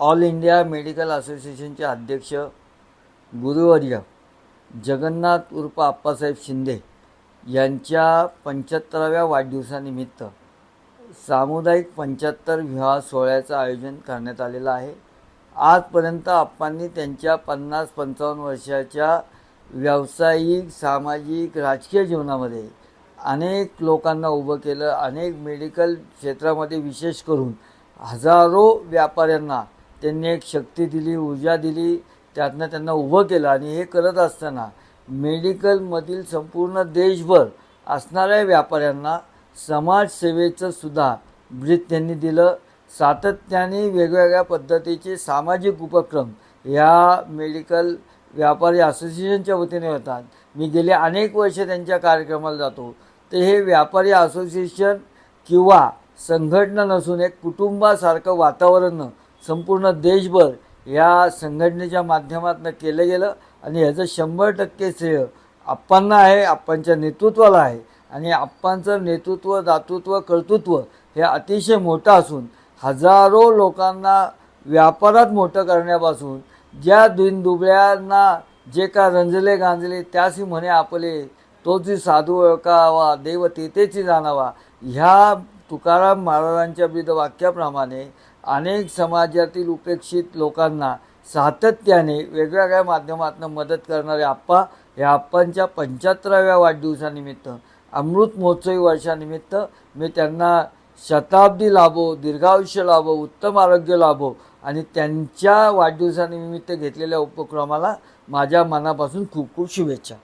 All India medical असोसिएशनचे अध्यक्ष गुरुवर्य जगन्नाथ उर्फ आप्पासाहेब शिंदे यांच्या पंच्याहत्तराव्या वाढदिवसानिमित्त सामुदायिक पंच्याहत्तर विवाह सोहळ्याचं आयोजन करण्यात आलेलं आहे. आजपर्यंत आप्पांनी त्यांच्या पन्नास पंचावन्न वर्षाच्या व्यावसायिक सामाजिक राजकीय जीवनामध्ये अनेक लोकांना उभं केलं अनेक मेडिकल क्षेत्रामध्ये विशेष करून हजारो व्यापाऱ्यांना त्यांनी एक शक्ती दिली ऊर्जा दिली त्यातनं त्यांना उभं केलं आणि हे करत असताना मेडिकलमधील संपूर्ण देशभर असणाऱ्या व्यापाऱ्यांना समाजसेवेचं सुद्धा ब्रीथ त्यांनी दिलं. सातत्याने वेगवेगळ्या पद्धतीचे सामाजिक उपक्रम ह्या मेडिकल व्यापारी असोसिएशनच्या वतीने होतात. मी गेले अनेक वर्ष त्यांच्या कार्यक्रमाला जातो. तर हे व्यापारी असोसिएशन किंवा संघटना नसून एक कुटुंबासारखं वातावरण संपूर्ण देशभर या संघटनेच्या माध्यमातून केलं गेलं. आणि ह्याचं शंभर टक्के श्रेय आप्पांना आहे आप्पांच्या नेतृत्वाला आहे. आणि आप्पांचं नेतृत्व दातृत्व कर्तृत्व हे अतिशय मोठं असून हजारो लोकांना व्यापारात मोठं करण्यापासून ज्या दिनदुबळ्यांना जे का रंजले गांजले त्यासी म्हणे आपले तो जी साधू ओळखावा देव तेथेची जाणावा ह्या तुकाराम महाराजांच्या विविध वाक्याप्रमाणे अनेक समाजातील उपेक्षित लोकांना सातत्याने वेगवेगळ्या माध्यमातून मदत करणारे आप्पा या आप्पांच्या पंच्याहत्तराव्या वाढदिवसानिमित्त अमृत महोत्सवी वर्षानिमित्त मी त्यांना शताब्दी लाभो दीर्घायुष्य लाभो उत्तम आरोग्य लाभो आणि त्यांच्या वाढदिवसानिमित्त घेतलेल्या उपक्रमाला माझ्या मनापासून खूप खूप शुभेच्छा.